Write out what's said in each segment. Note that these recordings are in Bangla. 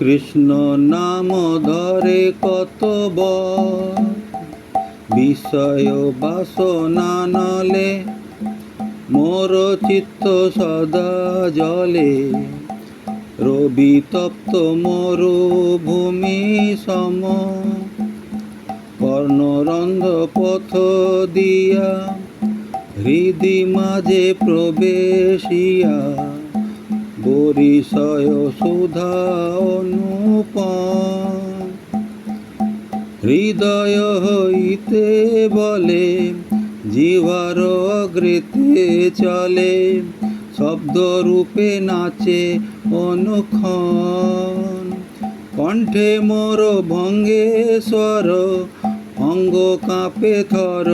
কৃষ্ণ নাম ধরে কত বিষয় বাসনা নলে মোর চিত্ত সদা জলে। রবি তপ্ত মরুভূমি সম। কর্ণরন্ধ পথ দিয়া হৃদি মাঝে প্রবেশিয়া। বরিশয় সুধা অনুপম। হৃদয় হইতে বলে জিভার অগ্রেতে চলে শব্দ রূপে নাচে অনুক্ষণ। কণ্ঠে মোর ভঙ্গে স্বর, অঙ্গ কাঁপে থর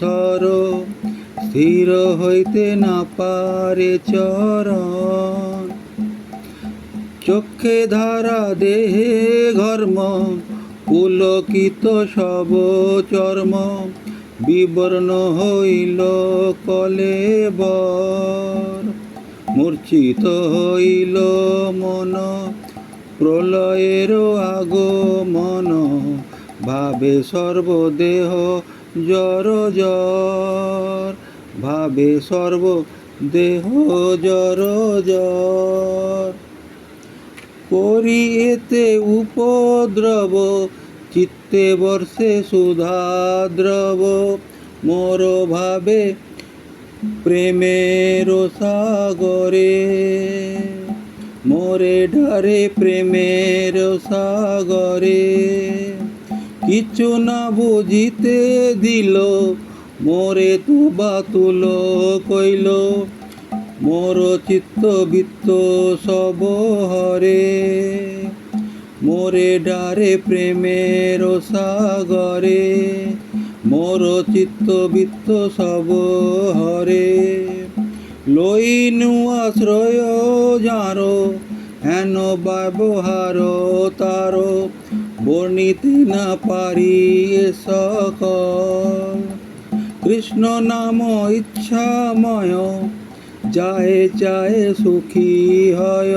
থর। স্থির হইতে না পারে চরণ। চক্ষে ধারা দেহে ঘর্ম, পুলকিত সব চর্ম, বিবর্ণ হইল কলেবর মূর্ছিত হইল মন, প্রলয়ের আগমন, ভাবে সর্বদেহ জর জর ভাবে সর্বদেহ জর জর করি এতে উপদ্রব, চিত্তে বর্ষে সুধাদ্রব। মোর ভাবে প্রেমের সাগরে, মোরে ঢারে প্রেমের সাগরে। কিছু না বুঝিতে দিল, মোরে তু বাতুল কইল মোর চিত্ত বৃত্ত সব হরে, মোরে ডারে প্রেমের সাগরে, মোর চিত্ত বৃত্ত সব হরে। লইনু আশ্রয় যার, হেন ব্যবহার তার, বর্ণিতে না পারি এ সকল। কৃষ্ণ নাম ইচ্ছাময় যায় যায় সুখী হয়।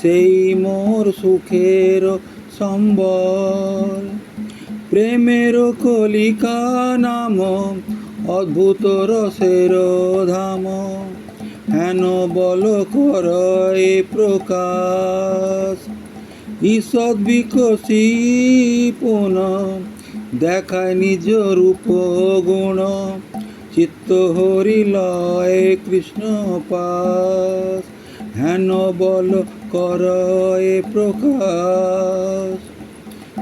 সেই মোর সুখের সম্বল। প্রেমের কলিকা নাম, অদ্ভুত রসের ধাম। হেন বল কর এ প্রকাশ। ঈষৎ বিকশী পুন, দেখায় নিজ রূপ গুণ। চিত্ত হরিলয় কৃষ্ণ পাস হেন বল কর প্রকাশ।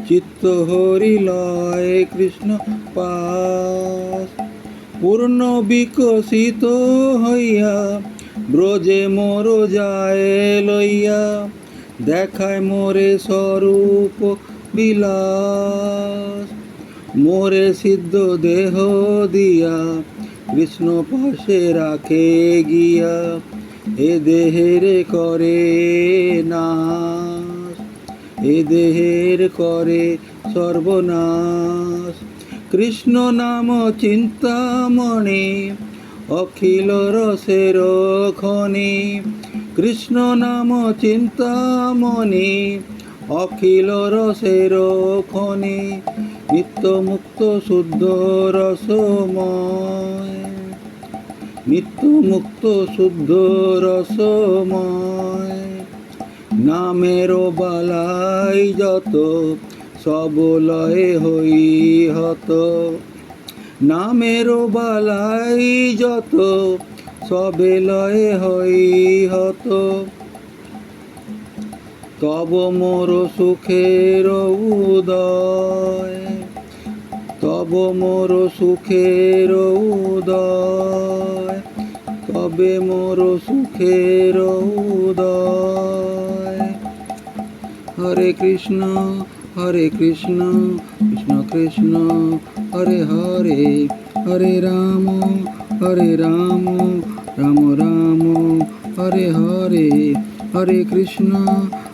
চিত্ত হরিলয় কৃষ্ণ পাস পূর্ণ বিকশিত হইয়া ব্রজে মোর যায় লইয়া, দেখায় মোরে স্বরূপ বিলাস। মোরে সিদ্ধ দেহ দিয়া কৃষ্ণ পাশে রাখে গিয়া, এ দেহের করে নাশ, এ দেহের করে সর্বনাশ। কৃষ্ণ নাম চিন্তামণি অখিল রসের খনি। কৃষ্ণ নাম চিন্তামণি অখিল রসের খনি। নিত্য মুক্ত শুদ্ধ রসময়। নিত্য মুক্ত শুদ্ধ রসময়। নামের বালাই যত সবলয়ে হই হত। নামের বালাই যত, সবে লয়ে হই হত। তব মোর সুখের উদয়। তব মোর সুখের উদয় তবে মোর সুখের উদয়? হরে কৃষ্ণ হরে কৃষ্ণ কৃষ্ণ কৃষ্ণ, হরে হরে হরে রাম হরে রাম রাম রাম, হরে হরে হরে কৃষ্ণ